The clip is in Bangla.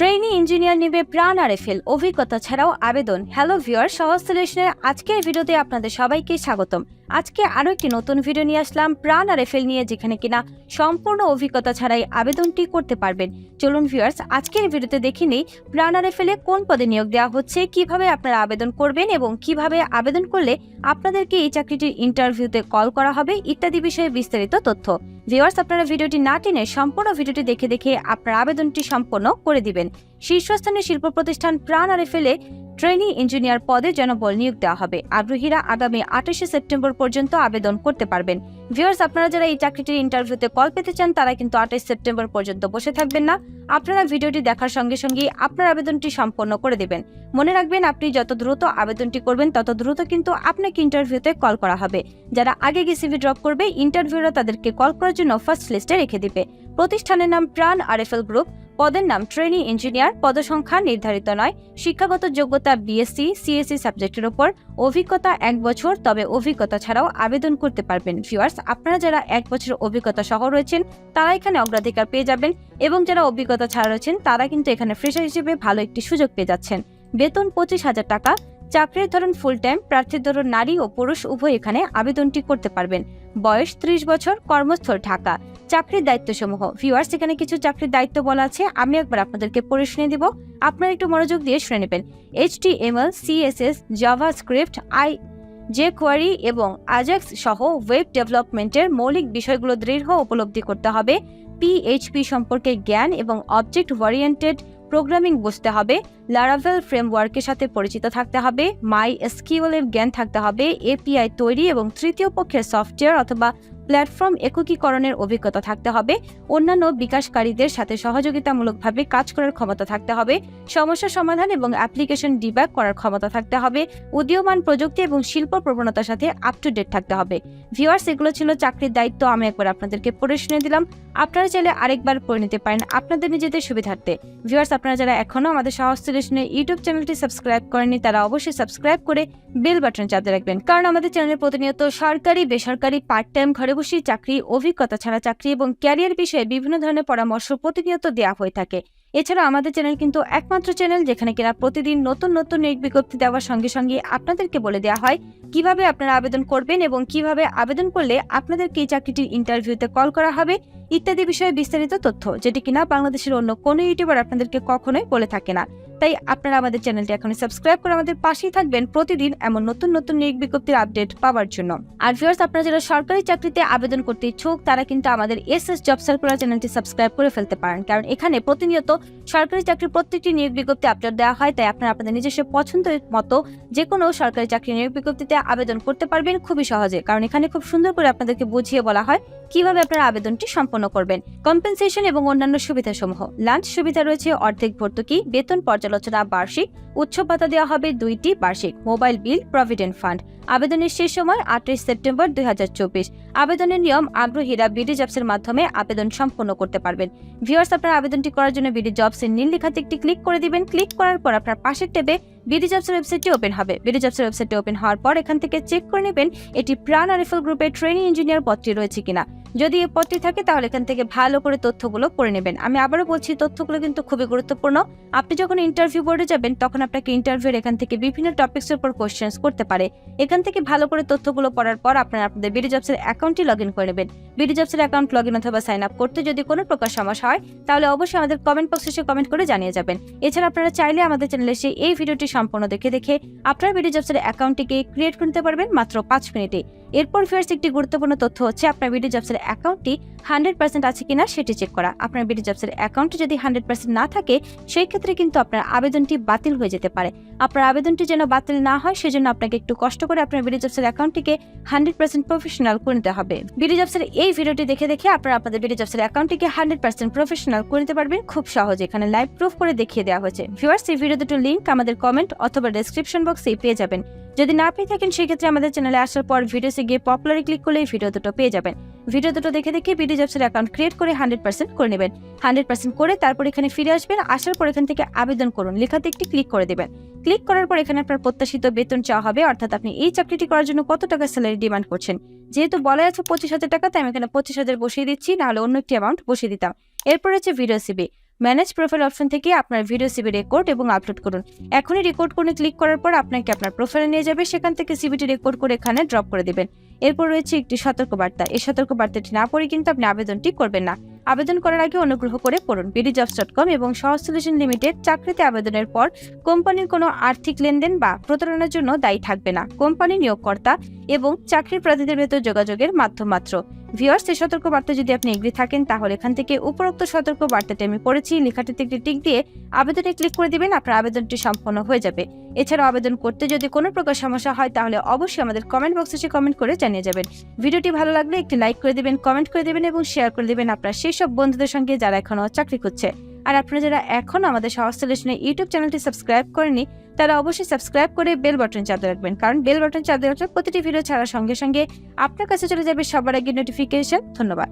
ট্রেনি ইঞ্জিনিয়ার নিবে প্রাণ আরএফএল অভিজ্ঞতা ছাড়াও আবেদন। হ্যালো ভিউয়ার সহজ সলিউশনের আজকের ভিডিওতে আপনাদের সবাইকে স্বাগতম। আজকে আরও একটি নতুন ভিডিও নিয়ে আসলাম। প্রাণ আরএফএল নিয়ে যেখানে কিনা সম্পূর্ণ অভিজ্ঞতা ছাড়াই আবেদনটি করতে পারবেন। চলুন ভিউয়ার্স আজকের ভিডিওতে দেখে নেই প্রাণ আরএফএল এ কোন পদে নিয়োগ দেওয়া হচ্ছে, কীভাবে আপনারা আবেদন করবেন এবং কীভাবে আবেদন করলে আপনাদেরকে এই চাকরিটির ইন্টারভিউতে কল করা হবে ইত্যাদি বিষয়ে বিস্তারিত তথ্য। ভিউয়ার্স আপনারা ভিডিওটি না টেনে সম্পূর্ণ ভিডিওটি দেখে দেখে আপনার আবেদনটি সম্পন্ন করে দিবেন। শীর্ষস্থানীয় শিল্প প্রতিষ্ঠান প্রাণ আরএফএলে ট্রেনি ইঞ্জিনিয়ার পদে জনবল নিয়োগ দেওয়া হবে। আগ্রহীরা আগামী আঠাশে সেপ্টেম্বর পর্যন্ত আবেদন করতে পারবেন। ভিউয়ার্স, আপনারা যারা এই চাকরিটির ইন্টারভিউতে কল পেতে চান, তারা কিন্তু আঠাশ সেপ্টেম্বর পর্যন্ত বসে থাকবেন না। আপনারা ভিডিওটি দেখার সঙ্গে সঙ্গে আপনার আবেদনটি সম্পন্ন করে দেবেন। মনে রাখবেন, আপনি যত দ্রুত আবেদনটি করবেন, তত দ্রুত কিন্তু আপনাকে ইন্টারভিউতে কল করা হবে। যারা আগে গিয়ে সিভি ড্রপ করবে, ইন্টারভিউরা তাদেরকে কল করার জন্য ফার্স্ট লিস্টে রেখে দিবে। প্রতিষ্ঠানের নাম প্রাণ আরএফএল গ্রুপ পদের নাম ট্রেনি ইঞ্জিনিয়ার পদসংখ্যা নির্ধারিত নয়। শিক্ষাগত যোগ্যতা বিএসসি সিএসসি সাবজেক্টের ওপর। অভিজ্ঞতা এক বছর, তবে অভিজ্ঞতা ছাড়াও আবেদন করতে পারবেন। ভিউয়ার্স আপনারা যারা এক বছর অভিজ্ঞতা সহ রয়েছেন, তারা এখানে অগ্রাধিকার পেয়ে যাবেন এবং যারা অভিজ্ঞতা ছাড়া রয়েছেন, তারা কিন্তু এখানে ফ্রেশার হিসেবে ভালো একটি সুযোগ পেয়ে যাচ্ছেন। বেতন পঁচিশ হাজার টাকা চাকরির ধরন ফুল টাইম প্রার্থীর ধরন নারী ও পুরুষ উভয় এখানে আবেদনটি করতে পারবেন। বয়স ত্রিশ বছর, কর্মস্থল ঢাকা। চাকরির দায়িত্বসমূহ। ভিউয়ার্স এখানে কিছু চাকরির দায়িত্ব বলা আছে। আমি একবার আপনাদেরকে পড়ে শুনে দিব আপনারা একটু মনোযোগ দিয়ে শুনে নেবেন। H T M L CSS JavaScript I jQuery এবং আজাক্স সহ ওয়েব ডেভেলপমেন্টের মৌলিক বিষয়গুলো দৃঢ় উপলব্ধি করতে হবে। পিএইচপি সম্পর্কে জ্ঞান এবং অবজেক্ট ওরিয়েন্টেড প্রোগ্রামিং বুঝতে হবে লারাভেল ফ্রেমওয়ার্কের সাথে পরিচিত থাকতে হবে মাই এসকিউএল এর জ্ঞান থাকতে হবে এপিআই তৈরি এবং তৃতীয় পক্ষের সফটওয়্যার অথবা প্ল্যাটফর্ম একীকরণের অভিজ্ঞতা থাকতে হবে। অন্যান্য বিকাশকারীদের সাথে সহযোগিতামূলকভাবে কাজ করার ক্ষমতা থাকতে হবে। সমস্যা সমাধান এবং অ্যাপ্লিকেশন ডিব্যাক করার ক্ষমতা থাকতে হবে। উদীয়মান প্রযুক্তি এবং শিল্প প্রবণতার সাথে আপ টু ডেট থাকতে হবে। ভিউয়ার্স, এগুলো ছিল চাকরির দায়িত্ব। আমি একবার আপনাদেরকে পড়ে শুনে দিলাম আপনারা চাইলে আরেকবার পড়ে নিতে পারেন আপনাদের নিজেদের সুবিধার্থে। ভিউয়ার্স, আপনারা যারা এখনও আমাদের সলিউশনের ইউটিউব চ্যানেলটি সাবস্ক্রাইব করেননি, তারা অবশ্যই সাবস্ক্রাইব করে বেল বাটন চাপতে রাখবেন। কারণ আমাদের চ্যানেলে প্রতিনিয়ত সরকারি, বেসরকারি পার্ট টাইম ঘরে বসে চাকরি, অভিজ্ঞতা ছাড়া চাকরি এবং ক্যারিয়ার বিষয়ে বিভিন্ন ধরনের পরামর্শ প্রতিনিয়ত দেওয়া হয়ে থাকে। এছাড়া আমাদের চ্যানেল কিন্তু একমাত্র চ্যানেল যেখানে কিনা প্রতিদিন নতুন নতুন নিয়োগ বিজ্ঞপ্তি দেওয়ার সঙ্গে সঙ্গে আপনাদেরকে বলে দেওয়া হয় কীভাবে আপনারা আবেদন করবেন এবং কীভাবে আবেদন করলে আপনাদেরকে এই চাকরিটির ইন্টারভিউতে কল করা হবে ইত্যাদি বিষয়ে বিস্তারিত তথ্য যেটি কিনা বাংলাদেশের অন্য কোনো ইউটিউবার আপনাদেরকে কখনোই বলে থাকে না। তাই আপনারা আমাদের চ্যানেলটি এখন সাবস্ক্রাইব করে আমাদের পাশেই থাকবেন প্রতিদিন এমন নতুন নতুন নিয়োগ বিজ্ঞপ্তির আপডেট পাওয়ার জন্য। আর ভিউয়ার্স, আপনারা যারা সরকারি চাকরিতে আবেদন করতে ইচ্ছুক, তারা কিন্তু আমাদের এস এস জব সার্কুলার চ্যানেলটি সাবস্ক্রাইব করে ফেলতে পারেন। কারণ এখানে প্রতিনিয়ত সরকারি চাকরির প্রত্যেকটি নিয়োগ বিজ্ঞপ্তি আপডেট দেওয়া হয়, তাই আপনারা আপনাদের নিজস্ব পছন্দের মতো যে কোনো সরকারি চাকরি নিয়োগ বিজ্ঞপ্তিতে আবেদন করতে পারবেন খুবই সহজে। কারণ এখানে খুব সুন্দর করে আপনাদেরকে বুঝিয়ে বলা হয় কীভাবে আপনারা আবেদনটি সম্পন্ন করবেন। কম্পেনসেশন এবং অন্যান্য সুবিধাসমূহ। লাঞ্চ সুবিধা রয়েছে, অর্ধেক ভর্তুকি, বেতন পর্যালোচনা, বার্ষিক। উচ্চ ভাতা দেওয়া হবে দুইটি বার্ষিক, মোবাইল বিল প্রভিডেন্ট ফান্ড আবেদনের শেষ সময় আঠাশ সেপ্টেম্বর দুই হাজার চব্বিশ। আবেদনের নিয়ম আগ্রহীরা বিডি জবসের মাধ্যমে আবেদন সম্পন্ন করতে পারবেন। ভিউয়ার্স, আপনার আবেদনটি করার জন্য বিডি জবসের নীল লেখাতে একটি ক্লিক করে দিবেন। ক্লিক করার পর আপনার পাশের ট্যাবে বিডি জবসের ওয়েবসাইটটি ওপেন হবে। বিডি জবসের ওয়েবসাইটটি ওপেন হওয়ার পর এখান থেকে চেক করে নেবেন এটি প্রাণ আরিফল গ্রুপের ট্রেনিং ইঞ্জিনিয়ার পদটি রয়েছে কিনা। যদি এই পদটি থাকে, তাহলে এখান থেকে ভালো করে তথ্যগুলো পড়ে নেবেন। আমি আবারও বলছি, তথ্যগুলো কিন্তু খুবই গুরুত্বপূর্ণ। আপনি যখন ইন্টারভিউ বোর্ডে যাবেন, তখন আপনাকে ইন্টারভিউর এখান থেকে বিভিন্ন টপিক্সের উপর কোশ্চেন্স করতে পারে। এখান থেকে ভালো করে তথ্যগুলো পড়ার পর আপনারা আপনাদের বিডি জবসের অ্যাকাউন্টটি লগ ইন করে নেবেন। বিডি জবসের অ্যাকাউন্ট লগ ইন অথবা সাইন আপ করতে যদি কোনো প্রকার সমস্যা হয়, তাহলে অবশ্যই আমাদের কমেন্ট বক্সে এসে কমেন্ট করে জানিয়ে যাবেন। এছাড়া আপনারা চাইলে আমাদের চ্যানেলে এসে এই ভিডিওটি সম্পূর্ণ দেখে দেখে আপনার বিডি জবসের অ্যাকাউন্টটিকে ক্রিয়েট করতে পারবেন মাত্র পাঁচ মিনিটে। এরপর ফেয়ার্স একটি গুরুত্বপূর্ণ তথ্য হচ্ছে, আপনার বিডি জবসের অ্যাকাউন্টটি হান্ড্রেড পার্সেন্ট আছে কিনা সেটি চেক করা। আপনার বিডি জবসের অ্যাকাউন্টে যদি হান্ড্রেড পার্সেন্ট না থাকে, সেই ক্ষেত্রে কিন্তু আপনার আবেদনটি বাতিল হয়ে যেতে পারে। আপনার আবেদনটি যেন বাতিল না হয়, সেজন্য আপনাকে একটু কষ্ট করে আপনার বিডি জবসের অ্যাকাউন্টটিকে হান্ড্রেড পার্সেন্ট প্রফেশনাল করে নিতে হবে। বিডি জবসের এই ভিডিওটি দেখে দেখে আপনারা আপনাদের বিডি জবসের অ্যাকাউন্টটিকে হান্ড্রেড পার্সেন্ট প্রফেশনাল করে নিতে পারবেন। খুব সহজে এখানে লাইভ প্রুফ করে দেখিয়ে দেওয়া হয়েছে। ভিউয়ার্স এই ভিডিও দুটো লিঙ্ক আমাদের কমেন্ট অথবা ডেসক্রিপশন বক্সে পেয়ে যাবেন। যদি না পেয়ে থাকেন সেক্ষেত্রে আমাদের চ্যানেলে আসার পর ভিডিওসে গিয়ে পপুলারে ক্লিক করলে ভিডিও দুটো পেয়ে যাবেন। ভিডিও দুটো দেখে দেখে বিডি জবসের অ্যাকাউন্ট ক্রিয়েট করে হান্ড্রেড পার্সেন্ট করে নেবেন। হান্ড্রেড পার্সেন্ট করে তারপর এখানে ফিরে আসবেন, আসার পর এখান থেকে আবেদন করুন। লেখাতে একটি ক্লিক করে দেবেন। ক্লিক করার পর এখানে আপনার প্রত্যাশিত বেতন চাওয়া হবে, অর্থাৎ আপনি এই চাকরিটি করার জন্য কত টাকা স্যালারি ডিমান্ড করছেন। যেহেতু বলা আছে পঁচিশ হাজার টাকা, তাই আমি এখানে পঁচিশ হাজার বসিয়ে দিচ্ছি, নাহলে অন্য একটি অ্যামাউন্ট বসিয়ে দিতাম। এরপর হচ্ছে video CV manage profile option থেকে আপনার ভিডিও সিবি রেকর্ড এবং আপলোড করুন। এখনই রেকর্ড করে ক্লিক করার পর আপনাকে আপনার প্রোফাইলে নিয়ে যাবে, সেখান থেকে সিবিটি রেকর্ড করে এখানে ড্রপ করে দেবেন। এরপর রয়েছে একটি সতর্কবার্তা। এই সতর্কবার্তাটি না পড়ে কিন্তু আপনি আবেদনটি করবেন না। আবেদন করার আগে অনুগ্রহ করে পড়ুন। বিডি জবস ডট কম এবং সহজ সলিউশন লিমিটেড চাকরিতে আবেদনের পর কোম্পানির কোনো আর্থিক লেনদেন বা প্রতারণার জন্য দায়ী থাকবে না। কোম্পানি নিয়োগকর্তা এবং চাকরির প্রার্থীদের ভেতর যোগাযোগের মাধ্যম মাত্র। ভিওয়ার্স এই সতর্ক বার্তা যদি আপনি এগ্রি থাকেন, তাহলে এখান থেকে উপরোক্ত সতর্ক বার্তাটি আমি পড়েছি। লেখাটিতে একটি টিক দিয়ে আবেদনে ক্লিক করে দিবেন, আপনার আবেদনটি সম্পন্ন হয়ে যাবে। এছাড়াও আবেদন করতে যদি কোনো প্রকার সমস্যা হয়, তাহলে অবশ্যই আমাদের কমেন্ট বক্সে এসে কমেন্ট করে জানিয়ে যাবেন। ভিডিওটি ভালো লাগলে একটি লাইক করে দেবেন কমেন্ট করে দেবেন এবং শেয়ার করে দেবেন আপনার সেই সব বন্ধুদের সঙ্গে যারা এখনও চাকরি করছে আর আপনারা যারা এখনও আমাদের সহজ সলিউশনের ইউটিউব চ্যানেলটি সাবস্ক্রাইব করেনি তারা অবশ্যই সাবস্ক্রাইব করে বেল বাটন চাপতে রাখবেন। কারণ বেল বাটন চাপতে রাখলে প্রতিটি ভিডিও ছাড়ার সঙ্গে সঙ্গে আপনার কাছে চলে যাবে সবার আগে নোটিফিকেশন ধন্যবাদ।